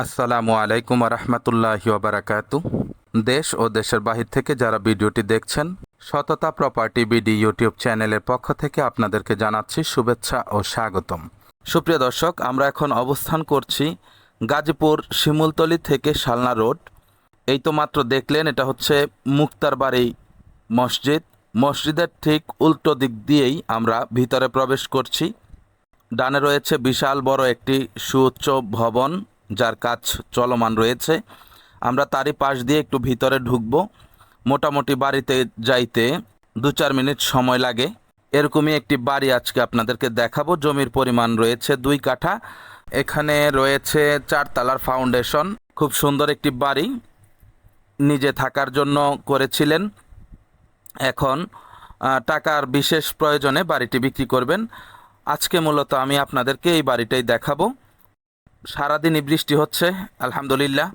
আসসালামু আলাইকুম রহমতুল্লাহি বারাকাতু। দেশ ও দেশের বাহির থেকে যারা ভিডিওটি দেখছেন, সততা প্রপার্টি বিডি ইউটিউব চ্যানেলের পক্ষ থেকে আপনাদেরকে জানাচ্ছি শুভেচ্ছা ও স্বাগতম। সুপ্রিয় দর্শক, আমরা এখন অবস্থান করছি গাজীপুর শিমুলতলি থেকে শালনা রোড। এই তো মাত্র দেখলেন, এটা হচ্ছে মুক্তারবাড়ি মসজিদ। মসজিদের ঠিক উল্টো দিক দিয়েই আমরা ভিতরে প্রবেশ করছি। ডানে রয়েছে বিশাল বড় একটি সুউচ্চ ভবন। যার কাজ চলমান রয়েছে। আমরা তারই পাশ দিয়ে একটু ভিতরে ঢুকবো। মোটামুটি বাড়িতে যাইতে দু চার মিনিট সময় লাগে। এরকমই একটি বাড়ি আজকে আপনাদেরকে দেখাবো। জমির পরিমাণ রয়েছে দুই কাঠা। এখানে রয়েছে চারতলার ফাউন্ডেশন। খুব সুন্দর একটি বাড়ি। নিজে থাকার জন্য করেছিলেন। এখন টাকার বিশেষ প্রয়োজনে বাড়িটি বিক্রি করবেন। আজকে মূলত আমি আপনাদেরকে এই বাড়িটাই দেখাবো। সারাদিনই বৃষ্টি হচ্ছে, আলহামদুলিল্লাহ।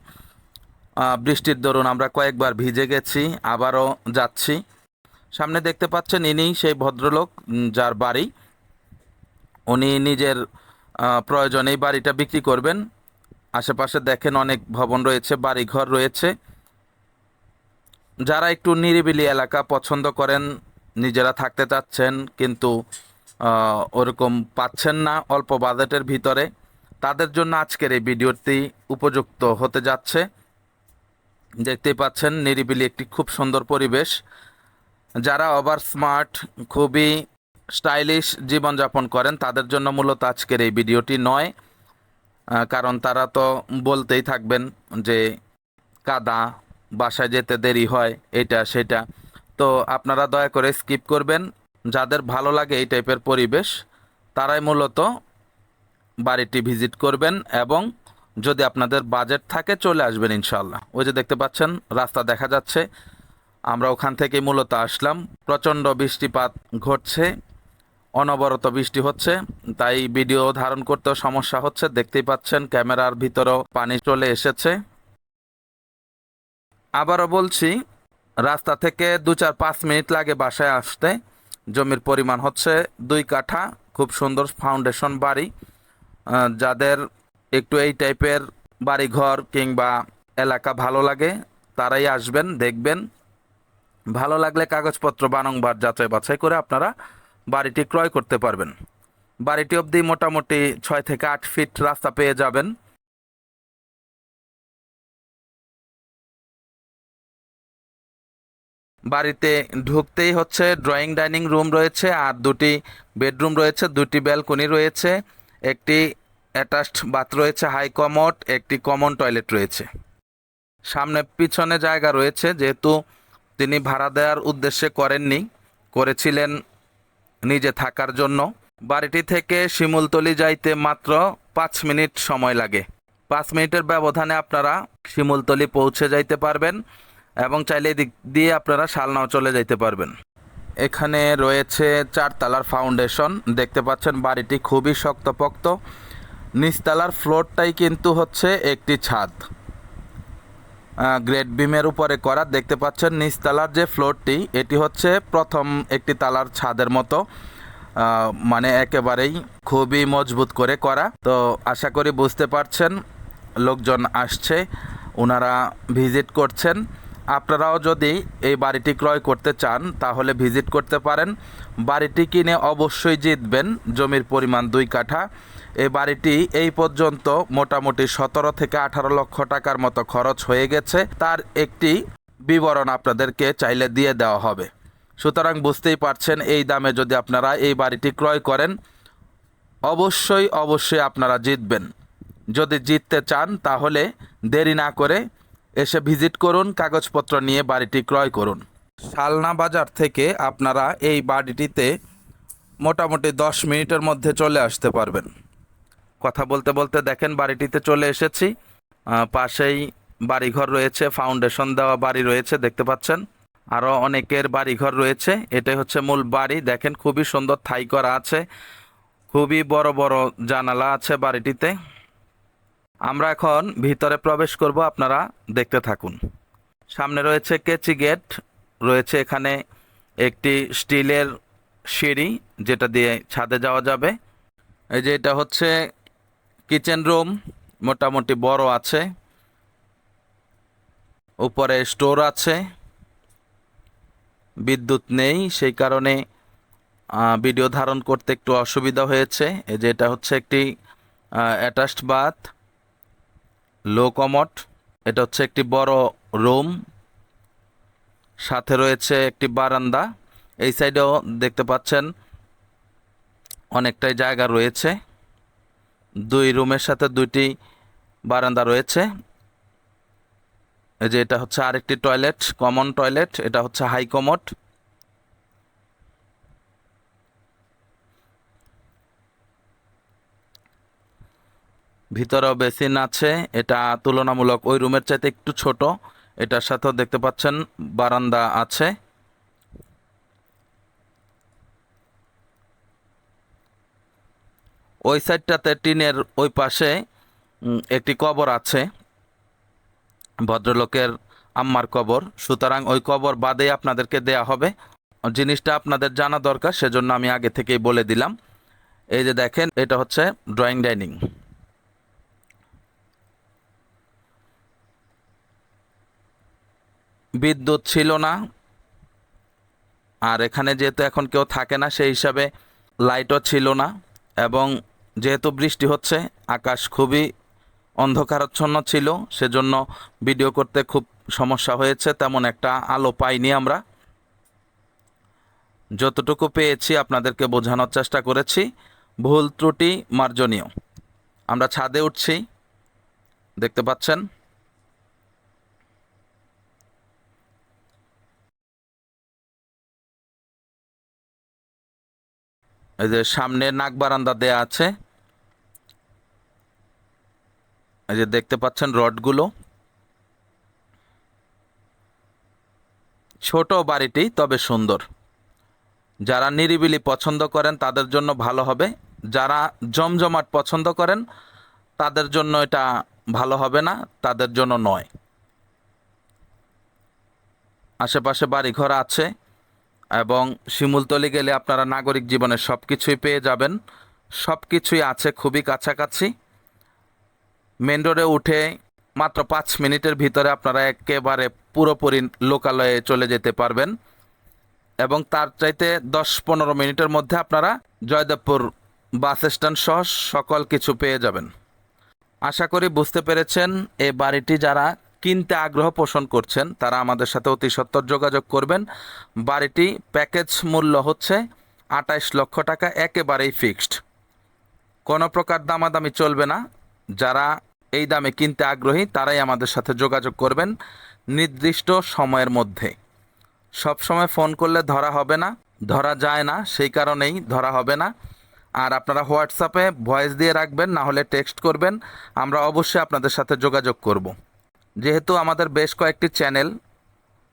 বৃষ্টির দরুন আমরা কয়েকবার ভিজে গেছি, আবারও যাচ্ছি। সামনে দেখতে পাচ্ছেন ইনি সেই ভদ্রলোক যার বাড়ি। উনি নিজের প্রয়োজনে বাড়িটা বিক্রি করবেন। আশেপাশে দেখেন অনেক ভবন রয়েছে, বাড়িঘর রয়েছে। যারা একটু নিরিবিলি এলাকা পছন্দ করেন, নিজেরা থাকতে চাচ্ছেন, কিন্তু ওরকম পাচ্ছেন না অল্প বাজেটের ভিতরে। তাদের জন্য আজকের এই ভিডিওটি উপযুক্ত হতে যাচ্ছে। দেখতেই পাচ্ছেন, নিরিবিলি একটি খুব সুন্দর পরিবেশ। যারা ওভার স্মার্ট, খুবই স্টাইলিশ জীবনযাপন করেন, তাদের জন্য মূলত আজকের এই ভিডিওটি নয়। কারণ তারা তো বলতেই থাকবেন যে কাদা, বাসায় যেতে দেরি হয়, এটা, সেটা। তো আপনারা দয়া করে স্কিপ করবেন। যাদের ভালো লাগে এই টাইপের পরিবেশ, তারাই মূলত বাড়িটি ভিজিট করবেন এবং যদি আপনাদের বাজেট থাকে চলে আসবেন ইনশাল্লাহ ওই যে দেখতে পাচ্ছেন, রাস্তা দেখা যাচ্ছে। আমরা ওখান থেকে মূলত আসলাম। প্রচণ্ড বৃষ্টিপাত ঘটছে, অনবরত বৃষ্টি হচ্ছে। তাই ভিডিও ধারণ করতেও সমস্যা হচ্ছে। দেখতেই পাচ্ছেন, ক্যামেরার ভিতরেও পানি চলে এসেছে। আবারও বলছি, রাস্তা থেকে দু চার পাঁচ মিনিট লাগে বাসায় আসতে। জমির পরিমাণ হচ্ছে দুই কাঠা, খুব সুন্দর ফাউন্ডেশন বাড়ি। যাদের একটু এই টাইপের বাড়িঘর কিংবা এলাকা ভালো লাগে, তারাই আসবেন, দেখবেন। ভালো লাগলে কাগজপত্র বারংবার যাচাই বাছাই করে আপনারা বাড়িটি ক্রয় করতে পারবেন। বাড়িটি অবধি মোটামুটি ছয় থেকে আট ফিট রাস্তা পেয়ে যাবেন। বাড়িতে ঢুকতেই হচ্ছে, ড্রয়িং ডাইনিং রুম রয়েছে, আর দুটি বেডরুম রয়েছে, দুটি ব্যালকনি রয়েছে। একটি অ্যাটাচড বাথ রয়েছে, হাই কমোড, একটি কমন টয়লেট রয়েছে। সামনে পিছনে জায়গা রয়েছে, যেহেতু তিনি ভাড়া দেওয়ার উদ্দেশ্যে করেননি, করেছিলেন নিজে থাকার জন্য। বাড়িটি থেকে শিমুলতলি যাইতে মাত্র পাঁচ মিনিট সময় লাগে। পাঁচ মিনিটের ব্যবধানে আপনারা শিমুলতলি পৌঁছে যাইতে পারবেন এবং চাইলে এদিক দিয়ে আপনারা শালনাও চলে যাইতে পারবেন। এখানে রয়েছে চারতলার ফাউন্ডেশন। দেখতে পাচ্ছেন বাড়িটি খুবই শক্তপোক্ত। নিচতলার ফ্লোরটাই কিন্তু হচ্ছে একটি ছাদ। গ্রেট বিমের উপরে করা। দেখতে পাচ্ছেন নিচতলার যে ফ্লোরটি, এটি হচ্ছে প্রথম একটি তালার ছাদের মতো। মানে একেবারেই খুবই মজবুত করে করা। তো আশা করি বুঝতে পারছেন, লোকজন আসছে ওনারা ভিজিট করছেন। আপনারাও যদি এই বাড়িটি ক্রয় করতে চান, তাহলে ভিজিট করতে পারেন। বাড়িটি কিনে অবশ্যই জিতবেন, জমির পরিমাণ দুই কাঠা। এই বাড়িটি এই পর্যন্ত মোটামুটি সতেরো থেকে আঠারো লক্ষ টাকার মতো খরচ হয়ে গেছে। তার একটি বিবরণ আপনাদেরকে চাইলে দিয়ে দেওয়া হবে। সুতরাং বুঝতেই পারছেন, এই দামে যদি আপনারা এই বাড়িটি ক্রয় করেন, অবশ্যই অবশ্যই আপনারা জিতবেন। যদি জিততে চান, তাহলে দেরি না করে এসে ভিজিট করুন, কাগজপত্র নিয়ে বাড়িটি ক্রয় করুন। শালনা বাজার থেকে আপনারা এই বাড়িটিতে মোটামুটি দশ মিনিটের মধ্যে চলে আসতে পারবেন। কথা বলতে বলতে দেখেন, বাড়িটিতে চলে এসেছি। পাশেই বাড়িঘর রয়েছে, ফাউন্ডেশন দেওয়া বাড়ি রয়েছে, দেখতে পাচ্ছেন। আরও অনেকের বাড়িঘর রয়েছে, এটাই হচ্ছে মূল বাড়ি। দেখেন, খুবই সুন্দর থাই করা আছে, খুবই বড় বড় জানালা আছে বাড়িটিতে। আমরা এখন ভিতরে প্রবেশ করব, আপনারা দেখতে থাকুন। সামনে রয়েছে কেচি গেট, রয়েছে এখানে একটি স্টিলের সিঁড়ি, যেটা দিয়ে ছাদে যাওয়া যাবে। এই যে এটা হচ্ছে কিচেন রুম, মোটামুটি বড় আছে। উপরে স্টোর আছে। বিদ্যুৎ নেই, সেই কারণে ভিডিও ধারণ করতে একটু অসুবিধা হয়েছে। এই যে এটা হচ্ছে একটি অ্যাটাচড বাথ। লো কমট এটা হচ্ছে একটি বড় রুম। সাথে রয়েছে একটি বারান্দা। এই সাইডেও দেখতে পাচ্ছেন অনেকটাই জায়গা রয়েছে। দুই রুমের সাথে দুইটি বারান্দা রয়েছে। এই যে এটা হচ্ছে আরেকটি টয়লেট, কমন টয়লেট। এটা হচ্ছে হাই কমোড ভিতরেও বেসিন আছে। এটা তুলনামূলক ওই রুমের চাইতে একটু ছোট। এটার সাথেও দেখতে পাচ্ছেন বারান্দা আছে। ওই সাইডটাতে টিনের ওই পাশে একটি কবর আছে। ভদ্রলোকের আম্মার কবর। সুতরাং ওই কবর বাদে আপনাদেরকে দেয়া হবে। জিনিসটা আপনাদের জানা দরকার, সেজন্য আমি আগে থেকেই বলে দিলাম। এই যে দেখেন, এটা হচ্ছে ড্রয়িং ডাইনিং। বিদ্যুৎ ছিল না। আর এখানে যেহেতু এখন কেউ থাকে না, সেই হিসাবে লাইটও ছিল না। এবং যেহেতু বৃষ্টি হচ্ছে, আকাশ খুবই অন্ধকারাচ্ছন্ন ছিল, সেজন্য ভিডিও করতে খুব সমস্যা হয়েছে, তেমন একটা আলো পাইনি আমরা। যতটুকু পেয়েছি আপনাদেরকে বোঝানোর চেষ্টা করেছি। ভুল ত্রুটি মার্জনীয়। আমরা ছাদে উঠছি। দেখতে পাচ্ছেন? এই যে সামনে নাক বারান্দা দেয়া আছে। এই যে দেখতে পাচ্ছেন রডগুলো। ছোট বাড়িটি, তবে সুন্দর। যারা নিরিবিলি পছন্দ করেন, তাদের জন্য ভালো হবে। যারা জমজমাট পছন্দ করেন, তাদের জন্য এটা ভালো হবে না, তাদের জন্য নয়। আশেপাশে বাড়িঘর আছে। এবং শিমুলতলি গেলে আপনারা নাগরিক জীবনের সব কিছুই পেয়ে যাবেন। সব কিছুই আছে খুবই কাছাকাছি। মেন রোডে উঠে মাত্র পাঁচ মিনিটের ভিতরে আপনারা একেবারে পুরোপুরি লোকালয়ে চলে যেতে পারবেন। এবং তার চাইতে দশ পনেরো মিনিটের মধ্যে আপনারা জয়দেবপুর বাস স্ট্যান্ড সহ সকল কিছু পেয়ে যাবেন। আশা করি বুঝতে পেরেছেন, এ বাড়িটি যারা কিনতে আগ্রহ পোষণ করছেন, তারা আমাদের সাথে অতি সত্তর যোগাযোগ করবেন। বাড়িটি প্যাকেজ মূল্য হচ্ছে আঠাইশ লক্ষ টাকা, একেবারেই ফিক্সড। কোনো প্রকার দামাদামি চলবে না। যারা এই দামে কিনতে আগ্রহী, তারাই আমাদের সাথে যোগাযোগ করবেন নির্দিষ্ট সময়ের মধ্যে। সব সময় ফোন করলে ধরা হবে না, ধরা যায় না, সেই কারণেই ধরা হবে না। আর আপনারা হোয়াটসঅ্যাপে ভয়েস দিয়ে রাখবেন, না হলে টেক্সট করবেন। আমরা অবশ্যই আপনাদের সাথে যোগাযোগ করব। যেহেতু আমাদের বেশ কয়েকটি চ্যানেল,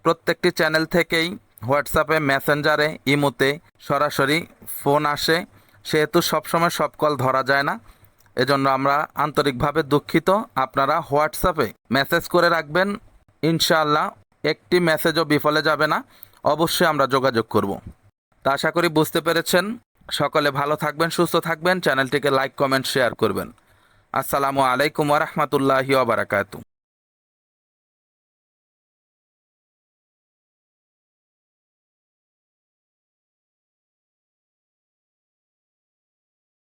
প্রত্যেকটি চ্যানেল থেকেই হোয়াটসঅ্যাপে, মেসেঞ্জারে, ইমোতে সরাসরি ফোন আসে। সেহেতু সবসময় সব কল ধরা যায় না। এজন্য আমরা আন্তরিকভাবে দুঃখিত। আপনারা হোয়াটসঅ্যাপে মেসেজ করে রাখবেন। ইনশাআল্লাহ একটি মেসেজও বিফলে যাবে না। অবশ্যই আমরা যোগাযোগ করব। তা আশা করি বুঝতে পেরেছেন। সকলে ভালো থাকবেন, সুস্থ থাকবেন। চ্যানেলটিকে লাইক, কমেন্ট, শেয়ার করবেন। আসসালামু আলাইকুম ওরহমতুল্লাহি ওবরাকাতু